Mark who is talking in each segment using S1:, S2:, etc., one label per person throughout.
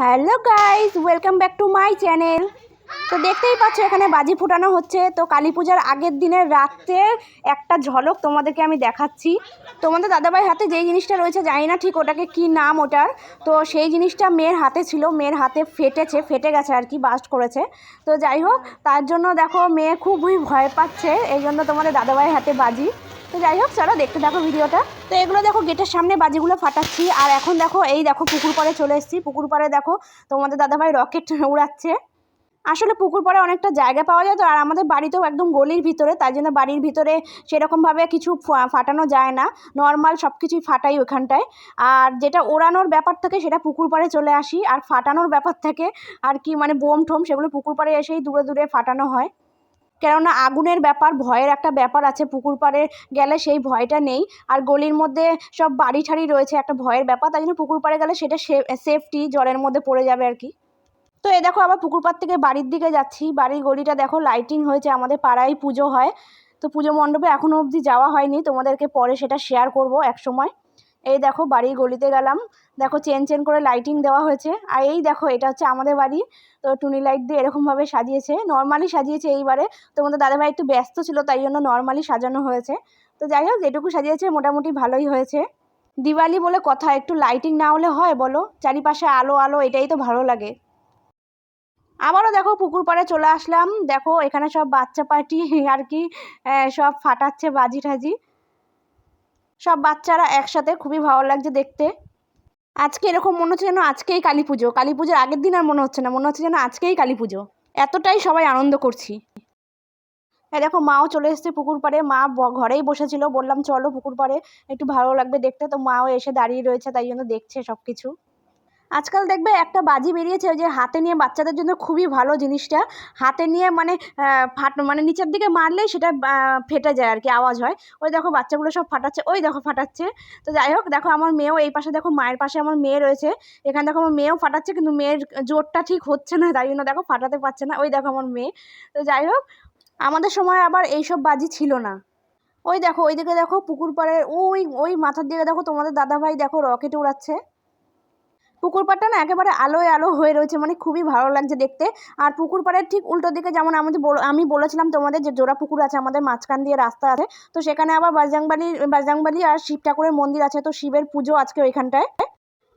S1: Hello guys, welcome back to my channel. তো দেখতেই পাচ্ছ, এখানে বাজি ফুটানো হচ্ছে। তো কালী পূজার আগের দিনের রাতের একটা ঝলক তোমাদেরকে আমি দেখাচ্ছি। তোমাদের দাদাভাই হাতে যেই জিনিসটা রয়েছে, জানি না ঠিক ওটাকে কি নাম ওটার। তো সেই জিনিসটা মেয়ের হাতে ছিল, মেয়ের হাতে ফেটেছে, ফেটে গেছে আর কি, বাস্ট করেছে। তো যাই হোক, তার জন্য দেখো, মেয়ে খুবই ভয় পাচ্ছে, এই জন্য তোমাদের দাদাভাইয়ের হাতে বাজি। তো যাই হোক, চলো দেখতে দেখো ভিডিওটা। তো এগুলো দেখো, গেটের সামনে বাজিগুলো ফাটাচ্ছি। আর এখন দেখো, এই দেখো, পুকুর পাড়ে চলে এসেছি। পুকুর পাড়ে দেখো, তোমাদের দাদাভাই রকেট উড়াচ্ছে। আসলে পুকুর পাড়ে অনেকটা জায়গা পাওয়া যায় তো, আর আমাদের বাড়িতেও একদম গলির ভিতরে তাই জন্য বাড়ির ভিতরে সেরকমভাবে কিছু ফাটানো যায় না। নর্মাল সব কিছুই ফাটাই ওখানটায়। আর যেটা ওড়ানোর ব্যাপার থাকে, সেটা পুকুর পাড়ে চলে আসি। আর ফাটানোর ব্যাপার থাকে, আর কি মানে বোম ঠোম, সেগুলো পুকুর পাড়ে এসেই দূরে দূরে ফাটানো হয়। কেননা আগুনের ব্যাপার, ভয়ের একটা ব্যাপার আছে, পুকুর পাড়ে গেলে সেই ভয়টা নেই। আর গলির মধ্যে সব বাড়ি ঠাড়ি রয়েছে, একটা ভয়ের ব্যাপার, তাই জন্য পুকুর পাড়ে গেলে সেটা সেফটি জলের মধ্যে পড়ে যাবে আর কি। তো এ দেখো, আবার পুকুর পাড় থেকে বাড়ির দিকে যাচ্ছি। বাড়ির গলিটা দেখো লাইটিং হয়েছে, আমাদের পাড়ায় পুজো হয়। তো পুজো মণ্ডপে এখনও অবধি যাওয়া হয়নি, তোমাদেরকে পরে সেটা শেয়ার করব এক সময়। এই দেখো, বাড়ির গলিতে গেলাম। দেখো চেন চেন করে লাইটিং দেওয়া হয়েছে। আর এই দেখো, এটা হচ্ছে আমাদের বাড়ি। তো টুনি লাইট দিয়ে এরকমভাবে সাজিয়েছে। নর্মালি সাজিয়েছে এইবারে। তোমাদের দাদাভাই একটু ব্যস্ত ছিল, তাই জন্য নর্মালি সাজানো হয়েছে। তো যাই হোক, যেটুকু সাজিয়েছে মোটামুটি ভালোই হয়েছে। দিওয়ালি বলে কথা, একটু লাইটিং না হলে হয় বলো? চারিপাশে আলো আলো, এটাই তো ভালো লাগে। আবারও দেখো, পুকুর পাড়ে চলে আসলাম। দেখো, এখানে সব বাচ্চা পার্টি আর কি সব ফাটাচ্ছে বাজি টাজি সব বাচ্চারা একসাথে, খুবই ভালো লাগছে দেখতে। আজকে এরকম মনে হচ্ছে যেন আজকেই কালী পুজো। কালী পুজোর আগের দিন আর মনে হচ্ছে না, মনে হচ্ছে যেন আজকেই কালী পুজো। এতটাই সবাই আনন্দ করছি। হ্যাঁ দেখো, মাও চলে এসেছে পুকুর পাড়ে। মা ঘরেই বসেছিল। বললাম, চলো পুকুর পাড়ে, একটু ভালো লাগবে দেখতে। তো মাও এসে দাঁড়িয়ে রয়েছে, তাই জন্য দেখছে সব কিছু আজকাল দেখবে একটা বাজি বেরিয়েছে ওই যে হাতে নিয়ে বাচ্চাদের জন্য খুবই ভালো জিনিসটা। হাতে নিয়ে মানে ফাট মানে নিচের দিকে মারলেই সেটা ফেটে যায় আর কি, আওয়াজ হয়। ওই দেখো বাচ্চাগুলো সব ফাটাচ্ছে, ওই দেখো ফাটাচ্ছে। তো যাই হোক, দেখো আমার মেয়েও এই পাশে, দেখো মায়ের পাশে আমার মেয়ে রয়েছে। এখানে দেখো আমার মেয়েও ফাটাচ্ছে, কিন্তু মেয়ের জোরটা ঠিক হচ্ছে না, তাই জন্য দেখো ফাটাতে পারছে না। ওই দেখো আমার মেয়ে। তো যাই হোক, আমাদের সময় আবার এইসব বাজি ছিল না। ওই দেখো, ওইদিকে দেখো পুকুর পাড়ে, ওই ওই মাথার দিকে দেখো তোমাদের দাদাভাই দেখো রকেট উড়াচ্ছে পুকুর পাড়টা না একেবারে আলোয় আলো হয়ে রয়েছে মানে খুবই ভালো লাগছে দেখতে। আর পুকুর পাড়ের ঠিক উল্টো দিকে যেমন আমাদের আমি বলেছিলাম তোমাদের যে জোড়া পুকুর আছে আমাদের মাঝখান দিয়ে রাস্তা আছে, তো সেখানে আবার বাজরাংবালি বাজরাংবালি আর শিব ঠাকুরের মন্দির আছে, তো শিবের পুজো আজকে ওইখানটায়।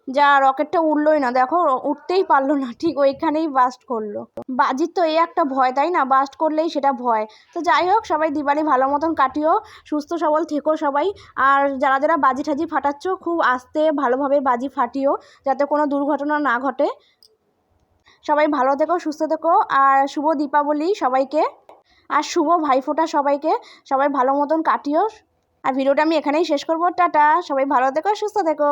S1: যা রকেটটা উঠলোই না। দেখো উঠতেই পারল না। ঠিক ওইখানেই বাস্ট করল। বাজির তো এই একটা ভয়, তাই না? বাস্ট করলেই সেটা ভয়। তো যাই হোক, সবাই দিওয়ালি ভালো মতন কাটিও, সুস্থ সবল থেকো সবাই। আর যারা যারা বাজি ঠাজি ফাটাচ্ছ, খুব আস্তে ভালোভাবে বাজি ফাটিও, যাতে কোনো দুর্ঘটনা না ঘটে। সবাই ভালো থেকো, সুস্থ থেকো। আর শুভ দীপাবলি সবাইকে। আর শুভ ভাইফোঁটা সবাইকে। সবাই ভালো মতন কাটিও। আর ভিডিওটা আমি এখানেই শেষ করব। টাটা! সবাই ভালো থেকো, সুস্থ থেকো।